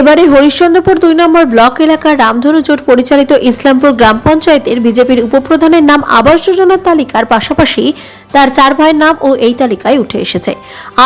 এবারে হরিশ্চন্দ্রপুর দুই নম্বর ব্লক এলাকার রামধনু জোট পরিচালিত ইসলামপুর গ্রাম পঞ্চায়েতের বিজেপির উপপ্রধানের নাম আবাস যোজনার তালিকার পাশাপাশি তার চার ভাইয়ের নাম ও এই তালিকায় উঠে এসেছে।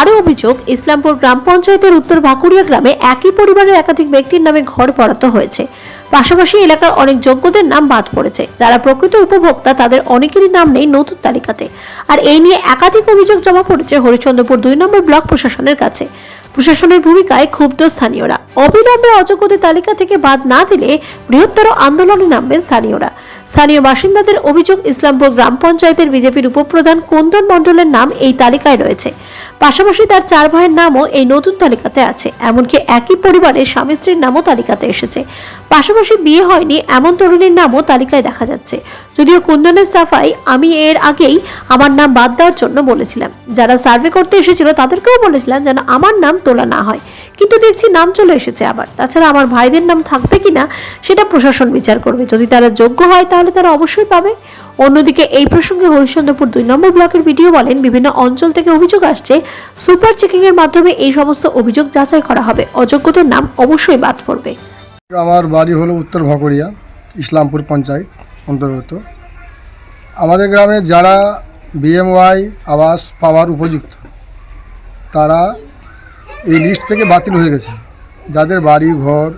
আরও অভিযোগ, ইসলামপুর গ্রাম পঞ্চায়েতের উত্তর ভাকুড়িয়া গ্রামে একই পরিবারের একাধিক ব্যক্তির নামে ঘর বরাদ্দ হয়েছে। পাশাপাশি এলাকার অনেক যোগ্যদের নাম বাদ পড়েছে। যারা প্রকৃত উপভোক্তা, তাদের অনেকেরই নাম নেই নতুন তালিকাতে। আর এই নিয়ে একাধিক অভিযোগ জমা পড়েছে হরিচন্দ্রপুর দুই নম্বর ব্লক প্রশাসনের কাছে। প্রশাসনের ভূমিকায় ক্ষুব্ধ স্থানীয়রা। অবিলম্বে অযোগ্যদের তালিকা থেকে বাদ না দিলে বৃহত্তর আন্দোলনে নামবেন স্থানীয়রা। স্থানীয় বাসিন্দাদের অভিযোগ, ইসলামপুর গ্রাম পঞ্চায়েতের বিজেপির উপপ্রধান কুন্দন মণ্ডলের নাম এই তালিকায় রয়েছে। পাশাপাশি তার চার ভাইয়ের নামও এই নতুন তালিকাতে আছে। এমনকি একই পরিবারের স্বামী স্ত্রীর নামও তালিকাতে এসেছে। পাশাপাশি বিয়ে হয়নি এমন তরুণীর নামও তালিকায় দেখা যাচ্ছে। যদিও কুন্দনের সাফাই আমি এর আগেই আমার নাম বাদ দেওয়ার জন্য বলেছিলাম। যারা সার্ভে করতে এসেছিল তাদেরকেও বলেছিলাম যেন আমার নাম তোলা না হয়। কিন্তু দেখছি নাম চলে এসেছে আবার। তাছাড়া আমার ভাইদের নাম থাকবে কিনা সেটা প্রশাসন বিচার করবে। যদি তারা যোগ্য হয় তাহলে তারা অবশ্যই পাবে। অন্যদিকে এই প্রসঙ্গে হরিশ্চন্দ্রপুর দুই নম্বর ব্লকের ভিডিও বলেন, বিভিন্ন অঞ্চল থেকে অভিযোগ আসছে, সুপার চেকিং এর মাধ্যমে এই সমস্ত অভিযোগ যাচাই করা হবে। অযোগ্যদের নাম অবশ্যই বাদ পড়বে। আমার বাড়ি হলো উত্তর ভাকুড়িয়া ইসলামপুর পঞ্চায়েত অন্তর্গত। আমাদের গ্রামে যারা বিএমওয়াই আবাস পাওয়ার উপযুক্ত, তারা এই লিস্ট থেকে বাতিল হয়ে গেছে। যাদের বাড়ি, ঘর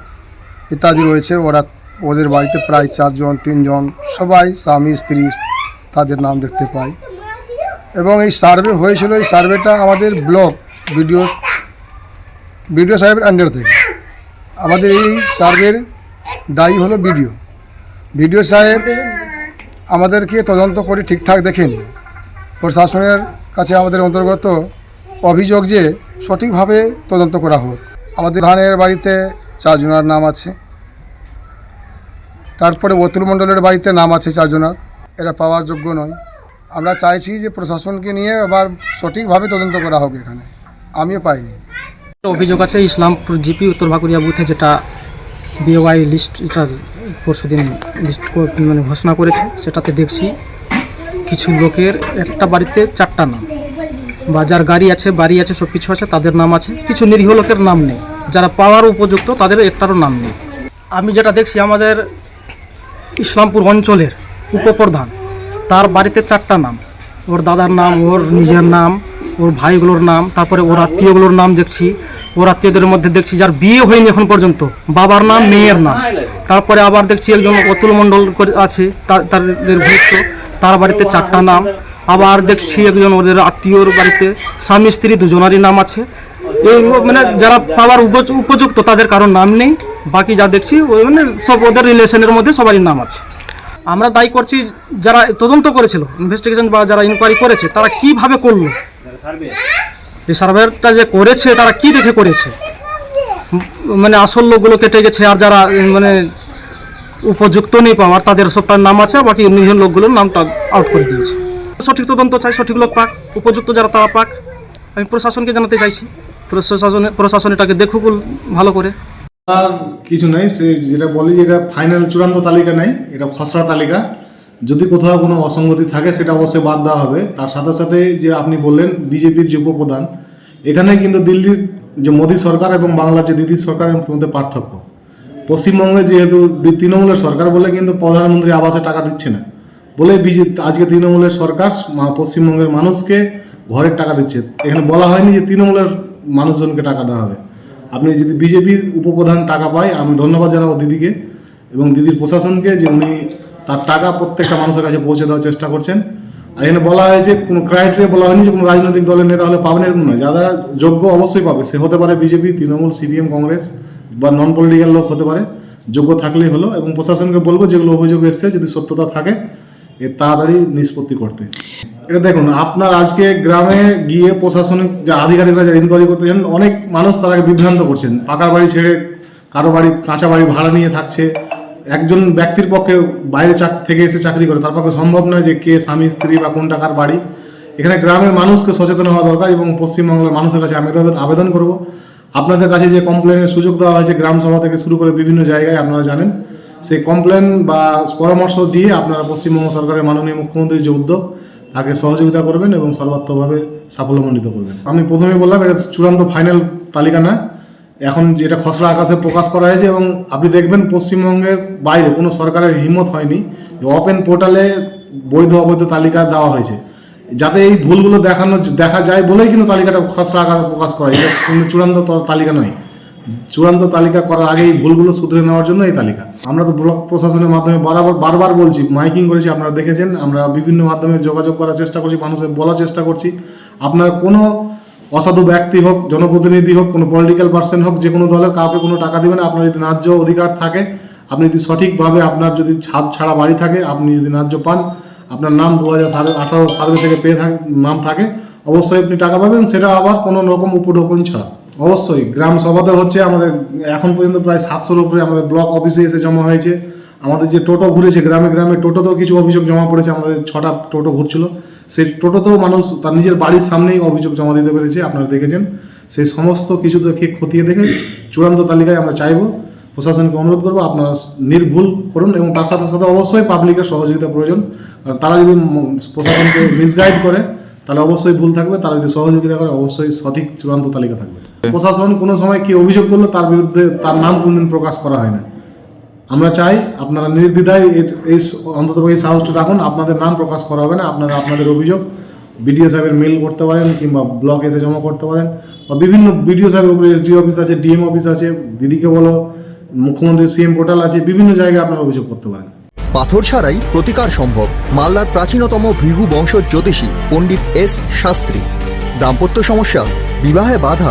ইত্যাদি রয়েছে, ওরা ওদের বাড়িতে প্রায় চারজন, তিনজন সবাই স্বামী, স্ত্রী তাদের নাম দেখতে পাই। এবং এই সার্ভে হয়েছিল, এই সার্ভেটা আমাদের ব্লক বিডিও বিডিও সাহেবের আন্ডার থেকে। আমাদের এই সার্ভের দায়ী হলো বিডিও বিডিও সাহেব আমাদেরকে তদন্ত করে ঠিকঠাক দেখেনি। প্রশাসনের কাছে আমাদের অন্তর্গত অভিযোগ যে সঠিকভাবে তদন্ত করা হোক। আমাদের ধানের বাড়িতে চারজনার নাম আছে। তারপরে অতুল মণ্ডলের বাড়িতে নাম আছে চারজনার। এরা পাওয়ার যোগ্য নয়। আমরা চাইছি যে প্রশাসনকে নিয়ে আবার সঠিকভাবে তদন্ত করা হোক এখানে। আমিও পাইনি। অভিযোগ আছে, ইসলামপুর জিপি উত্তর ভাকুরিয়া বুথে যেটা বিওয়াই লিস্ট এটা পরশু দিন লিস্ট মানে ঘোষণা করেছে, সেটাতে দেখছি কিছু লোকের একটা বাড়িতে চারটা নাম। বা যার গাড়ি আছে, বাড়ি আছে সব কিছু আছে, তাদের নাম আছে। কিছু নিরীহ লোকের নাম নেই। যারা পাওয়ার উপযুক্ত, তাদের একটারও নাম নেই। আমি যেটা দেখছি, আমাদের ইসলামপুর অঞ্চলের উপপ্রধান, তার বাড়িতে চারটা নাম। ওর দাদার নাম, ওর নিজের নাম, ওর ভাইগুলোর নাম, তারপরে ওর আত্মীয়গুলোর নাম দেখছি। ওর আত্মীয়দের মধ্যে দেখছি যার বিয়ে হয়নি এখন পর্যন্ত। বাবার নাম, মেয়ের নাম। তারপরে আবার দেখছি একজন অতুল মণ্ডল আছে তাদের ভক্ত। তার বাড়িতে চারটা নাম। আবার দেখছি একজন ওদের আত্মীয়র বাড়িতে স্বামী, স্ত্রী দুজনারই নাম আছে। এই মানে যারা পাওয়ার উপয- উপযুক্ত তাদের কারোর নাম নেই। বাকি যা দেখছি ওই মানে সব ওদের রিলেশনের মধ্যে সবারই নাম আছে। আমরা দায়ী করছি যারা তদন্ত করেছিল ইনভেস্টিগেশন বা যারা ইনকোয়ারি করেছে, তারা কীভাবে করল? এই সার্ভেটা যে করেছে, তারা কি দেখে করেছে? মানে আসল লোকগুলো কেটে গেছে, আর যারা মানে উপযুক্ত নেই পাওয়ার, তাদের সবটার নাম আছে বাকি নিজন লোকগুলোর নামটা আউট করে দিয়েছে। সঠিক তদন্ত চাই, সঠিক লোক পাক, উপযুক্ত যারা তারা পাক। আমি প্রশাসনকে জানাতে চাইছি, প্রশাসনে প্রশাসন এটাকে দেখুক ভালো করে। আর কিছু নাই, সে যেটা বলি এটা ফাইনাল চূড়ান্ত তালিকা নাই, এটা খসড়া তালিকা। যদি কোথাও কোনো অসঙ্গতি থাকে, সেটা অবশ্যই বাদ দেওয়া হবে। তার সাথে সাথে যে আপনি বললেন, বিজেপির যে উপপ্রধান, এখানে কিন্তু দিল্লির যে মোদী সরকার এবং বাংলার যে দিদি সরকারের মধ্যে পার্থক্য। পশ্চিমবঙ্গে যেহেতু তৃণমূলের সরকার বলে কিন্তু প্রধানমন্ত্রী আবাসে টাকা দিচ্ছে না। বলে বিজে আজকে তৃণমূলের সরকার পশ্চিমবঙ্গের মানুষকে ঘরের টাকা দিচ্ছে। এখানে বলা হয়নি যে তৃণমূলের মানুষজনকে টাকা দেওয়া হবে। আপনি যদি বিজেপির উপপ্রধান টাকা পায়, আমি ধন্যবাদ জানাব দিদিকে এবং দিদির প্রশাসনকে যে উনি তার টাকা প্রত্যেকটা মানুষের কাছে পৌঁছে দেওয়ার চেষ্টা করছেন। আর এখানে বলা হয় যে কোনো ক্রাইটেরিয়া বলা হয়নি যে কোনো রাজনৈতিক দলের নেতা হলে পাবেন এরকম নয়। যারা যোগ্য অবশ্যই পাবে। সে হতে পারে বিজেপি, তৃণমূল, সিপিএম, কংগ্রেস বা নন পলিটিক্যাল লোক হতে পারে। যোগ্য থাকলেই হলো এবং প্রশাসনকে বলব যেগুলো অভিযোগ এসছে, যদি সত্যতা থাকে এ তাড়াতাড়ি নিষ্পত্তি করতে। এটা দেখুন, আপনার আজকে গ্রামে গিয়ে প্রশাসনিক যে আধিকারিকরা যারা ইনকোয়ারি করতে অনেক মানুষ তারাকে বিভ্রান্ত করছেন। পাকা বাড়ি ছেড়ে কারও বাড়ি, কাঁচা বাড়ি ভাড়া নিয়ে থাকছে। একজন ব্যক্তির পক্ষে বাইরে চাক, থেকে এসে চাকরি করে, তার পক্ষে সম্ভব নয় যে কে স্বামী, স্ত্রী বা কোন টাকার বাড়ি। এখানে গ্রামের মানুষকে সচেতন হওয়া দরকার এবং পশ্চিমবাংলার মানুষের কাছে আমি আবেদন আবেদন করব। আপনাদের কাছে যে কমপ্লেনের সুযোগ দেওয়া হয়েছে গ্রাম সভা থেকে শুরু করে বিভিন্ন জায়গায় আপনারা জানেন। সেই কমপ্লেন বা পরামর্শ দিয়ে আপনারা পশ্চিমবঙ্গ সরকারের মাননীয় মুখ্যমন্ত্রীর যে উদ্যোগ, তাকে সহযোগিতা করবেন এবং সর্বাত্মকভাবে সাফল্যমণ্ডিত করবেন। আমি প্রথমে বললাম, এটা চূড়ান্ত ফাইনাল তালিকা না। এখন যেটা খসড়া আকাশে প্রকাশ করা হয়েছে এবং আপনি দেখবেন পশ্চিমবঙ্গের বাইরে কোনো সরকারের হিম্মত হয়নি ওপেন পোর্টালে বৈধ অবৈধ তালিকা দেওয়া হয়েছে। যাতে এই ভুলগুলো দেখানো, দেখা যায় বলেই কিন্তু তালিকাটা খসড়া আকারে প্রকাশ করা এটা চূড়ান্ত তালিকা নয়। চূড়ান্ত তালিকা করার আগে এই ভুলগুলো শুধরে নেওয়ার জন্য এই তালিকা। আমরা তো ব্লক প্রশাসনের মাধ্যমে বারবার বারবার বলছি, মাইকিং করেছি, আপনারা দেখেছেন, আমরা বিভিন্ন মাধ্যমে যোগাযোগ করার চেষ্টা করছি, মানুষের বলার চেষ্টা করছি। আপনারা কোনো অসাধু ব্যক্তি হোক, জনপ্রতিনিধি হোক, কোনো পলিটিক্যাল পার্সন হোক, যে কোনো দলের কাউকে কোনো টাকা দিবেন আপনার যদি ন্যায্য অধিকার থাকে, আপনি যদি সঠিকভাবে আপনার যদি ছাদ ছাড়া বাড়ি থাকে, আপনি যদি ন্যায্য পান, আপনার নাম দু হাজার আঠারো সার্ভে থেকে পেয়ে নাম থাকে, অবশ্যই আপনি টাকা পাবেন, সেটা আবার কোনো রকম উপঢৌকন ছাড়া। অবশ্যই, গ্রাম সভাতে হচ্ছে আমাদের এখন পর্যন্ত প্রায় সাতশোর উপরে আমাদের ব্লক অফিসে এসে জমা হয়েছে। আমাদের যে টোটো ঘুরেছে, গ্রামে গ্রামে টোটোতেও কিছু অভিযোগ জমা পড়েছে, আমাদের ছটা টোটো ঘুরছিল। সেই টোটোতেও মানুষ তার নিজের বাড়ির সামনেই অভিযোগ জমা দিতে পেরেছে, আপনারা দেখেছেন। সেই সমস্ত কিছু দেখে খতিয়ে দেখে চূড়ান্ত তালিকায় আমরা চাইব। প্রশাসনকে অনুরোধ করব, আপনারা নির্ভুল করুন এবং তার সাথে সাথে অবশ্যই পাবলিকের সহযোগিতা প্রয়োজন। আর তারা যদি প্রশাসনকে মিসগাইড করে, তাহলে অবশ্যই ভুল থাকবে। তারা যদি সহযোগিতা করে, অবশ্যই সঠিক চূড়ান্ত তালিকা থাকবে। প্রশাসন কোনো সময় কি অভিযোগ করল তার বিরুদ্ধে তার নাম কোনদিন প্রকাশ করা হয় না। আমরা চাই আপনারা নির্দ্বিধায় এই অন্তত এই সাহসটা রাখুন। আপনাদের নাম প্রকাশ করা হবে না। আপনারা আপনাদের অভিযোগ বিডিও সাহেবের মেল করতে পারেন কিংবা ব্লক এসে জমা করতে পারেন বা বিভিন্ন বিডিও সাহেবের উপরে এসডি অফিস আছে ডিএম অফিস আছে, দিদিকে বলো, মুখ্যমন্ত্রী সিএম পোর্টাল আছে, বিভিন্ন জায়গায় আপনারা অভিযোগ করতে পারেন। পাথর ছাড়াই প্রতিকার সম্ভব। মালদার প্রাচীনতম ভৃহু বংশ জ্যোতিষী পণ্ডিত এস শাস্ত্রী। দাম্পত্য সমস্যা, বিবাহে বাধা